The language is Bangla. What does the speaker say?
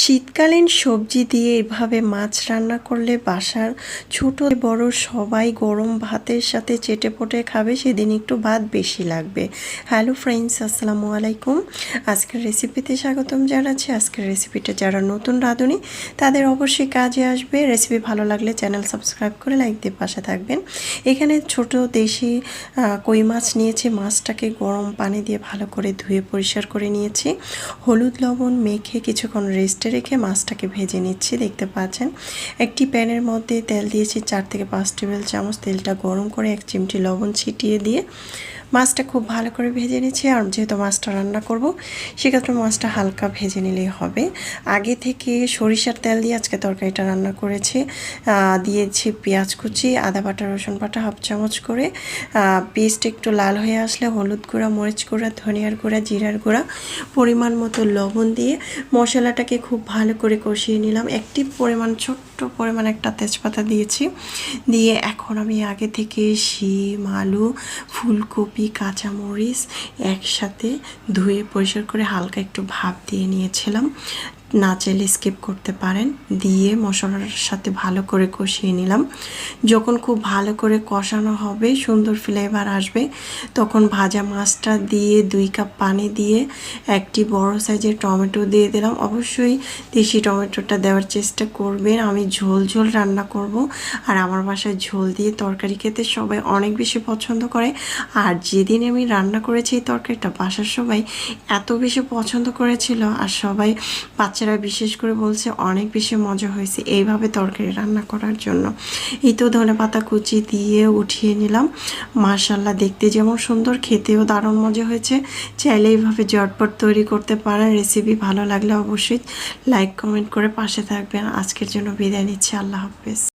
শীতকালীন সবজি দিয়ে এভাবে মাছ রান্না করলে বাসার ছোট বড় সবাই গরম ভাতের সাথে চেটে পটে খাবে, সেদিন একটু ভাত বেশি লাগবে। হ্যালো ফ্রেন্ডস আসসালামু আলাইকুম। আজকের রেসিপিতে স্বাগতম জানাচ্ছি। আজকের রেসিপিটা যারা নতুন রাঁধুনি, তাদের অবশ্যই কাজে আসবে। রেসিপি ভালো লাগলে চ্যানেল সাবস্ক্রাইব করে লাইক দিয়ে পাশে থাকবেন। এখানে ছোট দেশি কই মাছ নিয়েছি। মাছটাকে গরম পানি দিয়ে ভালো করে ধুয়ে পরিষ্কার করে নিয়েছি। হলুদ, লবণ, মেখে কিছুক্ষণ রেস্টে রেখে মাছটাকে ভেজে নিচ্ছি, দেখতে পাচ্ছেন? একটি প্যানের মধ্যে তেল দিয়েছি, চার থেকে পাঁচ টেবিল চামচ তেলটা গরম করে এক চিমটি লবণ ছিটিয়ে দিয়ে মাছটা খুব ভালো করে ভেজে নিচ্ছি, আর যেহেতু মাছটা রান্না করব, সেক্ষেত্রে মাছটা হালকা ভেজে নিলেই হবে। আগে থেকে সরিষার তেল দিয়ে আজকে তরকারিটা রান্না করেছি। দিয়েছি পেঁয়াজ কুচি, আদা বাটা, রসুন বাটা, হাফ চামচ করে। পেস্ট একটু লাল হয়ে আসলে হলুদ গুঁড়া, মরিচ গুঁড়া, ধনিয়ার গুঁড়া, জিরার গুঁড়া, পরিমাণ মতো লবণ দিয়ে মশলাটাকে খুব ভালো করে কষিয়ে নিলাম। একটি পরিমাণ, ছোট্ট পরিমাণ একটা তেজপাতা দিয়েছি। দিয়ে এখন আমি আগে থেকে শিম, আলু, ফুলকপি কাঁচামরিচ একসাথে ধুয়ে পরিষ্কার করে হালকা একটু ভাপ দিয়ে নিয়েছিলাম। না চাইলে স্কিপ করতে পারেন। দিয়ে মশলার সাথে ভালো করে কষিয়ে নিলাম। যখন খুব ভালো করে কষানো হবে, সুন্দর ফ্লেভার আসবে, তখন ভাজা মাছটা দিয়ে দুই কাপ পানি দিয়ে একটি বড় সাইজের টমেটো দিয়ে দিলাম। অবশ্যই দেশি টমেটোটা দেওয়ার চেষ্টা করবেন। আমি ঝোল ঝোল রান্না করব আর আমার বাসায় ঝোল দিয়ে তরকারি খেতে সবাই অনেক বেশি পছন্দ করে। আর যেদিন আমি রান্না করেছি এই তরকারিটা বাসার সবাই এত বেশি পছন্দ করেছিল আর সবাই বাচ্চারা বিশেষ করে বলছে অনেক বেশি মজা হয়েছে এইভাবে তরকারি রান্না করার জন্য। এই তো ধনে পাতা কুচি দিয়ে উঠিয়ে নিলাম। মার্শাল্লাহ দেখতে যেমন সুন্দর, খেতেও দারুণ মজা হয়েছে। চাইলে এইভাবে জটপট তৈরি করতে পারেন রেসিপি ভালো লাগলে অবশ্যই লাইক কমেন্ট করে পাশে থাকবেন। আজকের জন্য বিদায় নিচ্ছি, আল্লাহ হাফেজ।